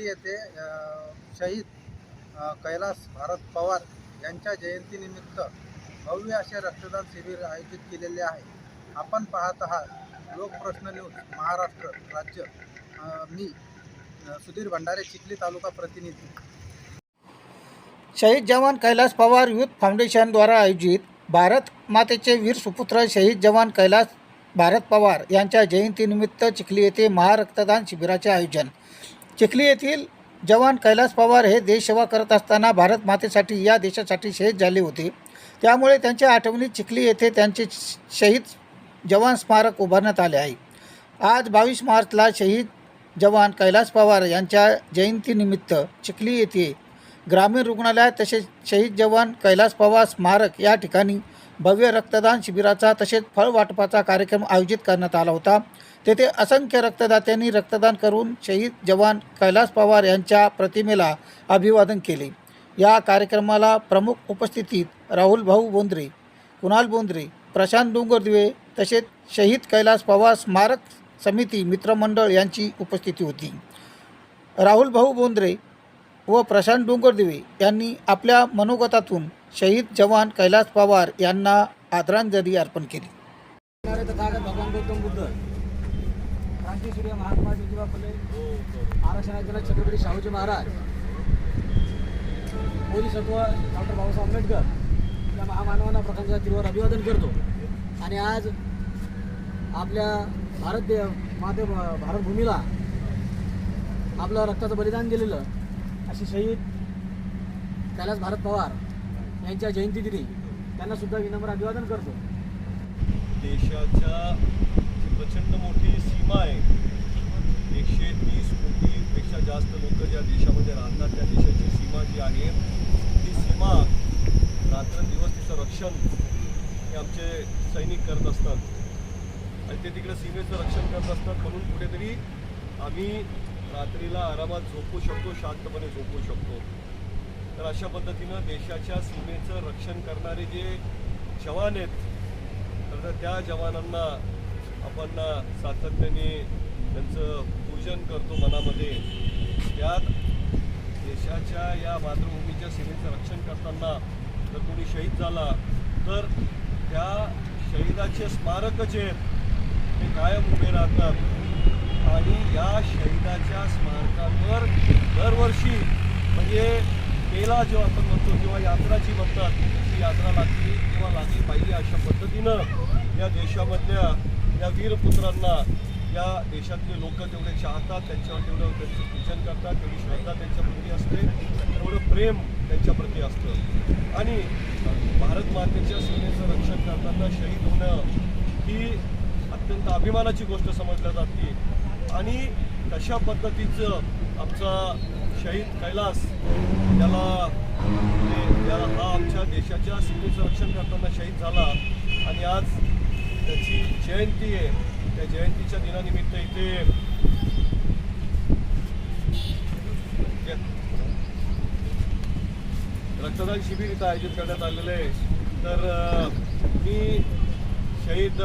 येथे शहीद कैलास भारत पवार यांच्या जयंतीनिमित्त भव्य असे रक्तदान शिबिर आयोजित केलेले आहे. आपण पाहत आहात लोकप्रश्न न्यूज महाराष्ट्र राज्य. मी सुधीर भंडारे चिखली तालुका प्रतिनिधी. शहीद जवान कैलास पवार युथ फाउंडेशनद्वारा आयोजित भारत मातेचे वीर सुपुत्र शहीद जवान कैलास भारत पवार यांच्या जयंतीनिमित्त चिखली येथे महारक्तदान शिबिराचे आयोजन. चिखली येथील जवान कैलास पवार हे देशसेवा करत असताना भारत मातेसाठी या देशासाठी शहीद झाले होते. त्यामुळे त्यांच्या आठवणीत चिखली येथे त्यांचे शहीद जवान स्मारक उभारण्यात आले आहे. आज बावीस मार्चला शहीद जवान कैलास पवार यांच्या जयंतीनिमित्त चिखली येथे ग्रामीण रुग्णालयात तसेच शहीद जवान कैलास पवार स्मारक या ठिकाणी भव्य रक्तदान शिबिराचा तसेच फळ वाटपाचा कार्यक्रम आयोजित करण्यात आला होता. तेथे असंख्य रक्तदात्यांनी रक्तदान करून शहीद जवान कैलास पवार यांच्या प्रतिमेला अभिवादन केले. या कार्यक्रमाला प्रमुख उपस्थितीत राहुल भाऊ बोंद्रे कुणाल बोंद्रे प्रशांत डोंगरदिवे तसेच शहीद कैलास पवार स्मारक समिती मित्रमंडळ यांची उपस्थिती होती. राहुल भाऊ बोंद्रे व प्रशांत डोंगरदिवे यांनी आपल्या मनोगतातून शहीद जवान कैलास पवार यांना आदरांजली अर्पण केली. भगवान गौतम बुद्ध क्रांतीसूर्य महात्मा ज्योतिबा फुले आरक्षणाचे छत्रपती शाहूजी महाराज बोधिसत्व डॉक्टर बाबासाहेब आंबेडकर या महामानवांना प्रथमच्या तीव्र अभिवादन करतो आणि आज आपल्या भारत दे माते भारतभूमीला आपलं रक्ताचं बलिदान दिलेलं. असे शहीद कैलास भारत पवार यांच्या जयंतीदिनी त्यांना सुद्धा विनम्र अभिवादन करतो. देशाच्या जी प्रचंड मोठी सीमा आहे एकशे तीस कोटीपेक्षा जास्त लोक ज्या देशामध्ये राहतात त्या देशाची सीमा जी आहे ती सीमा रात्रंदिवस तिचं रक्षण हे आमचे सैनिक करत असतात. आणि ते तिकडे सीमेचं रक्षण करत असतात म्हणून कुठेतरी आम्ही रात्रीला आरामात झोपू शकतो शांतपणे झोपू शकतो. तर अशा पद्धतीनं देशाच्या सीमेचं रक्षण करणारे जे जवान आहेत तर त्या जवानांना आपण सातत्याने त्यांचं पूजन करतो मनामध्ये. त्यात देशाच्या या मातृभूमीच्या सीमेचं रक्षण करताना जर कोणी शहीद झाला तर त्या शहीदाचे स्मारक जे आहेत ते कायम उभे राहतात. आणि या शहीदाच्या स्मारकांवर दरवर्षी म्हणजे मेला जो आपण म्हणतो किंवा यात्रा जी म्हणतात ती यात्रा लागली किंवा लागली पाहिजे अशा पद्धतीनं या देशामधल्या या वीरपुत्रांना या देशातले लोक तेवढे चाहतात त्यांच्यावर तेवढं त्यांचं पूजन करतात तेवढी श्रद्धा त्यांच्याप्रती असते तेवढं प्रेम त्यांच्याप्रती असतं. आणि भारत मातेच्या सीमेचं रक्षण करताना शहीद होणं ही अत्यंत अभिमानाची गोष्ट समजल्या जाते. आणि तशा पद्धतीचं आमचा शहीद कैलास त्याला म्हणजे हा आमच्या देशाच्या सीमेचं रक्षण करताना शहीद झाला. आणि आज त्याची जयंती आहे. त्या जयंतीच्या दिनानिमित्त इथे रक्तदान शिबिर इथं आयोजित करण्यात आलेलं आहे. तर मी शहीद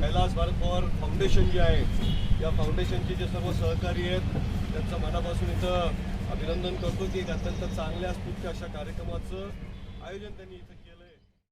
कैलास भारत पवार फाउंडेशन जे आहे या फाउंडेशनचे जे सर्व सहकारी आहेत त्यांचं मनापासून इथं अभिनंदन करतो की एक अत्यंत चांगल्या स्फूर्त अशा कार्यक्रमाचं आयोजन त्यांनी इथं केलं.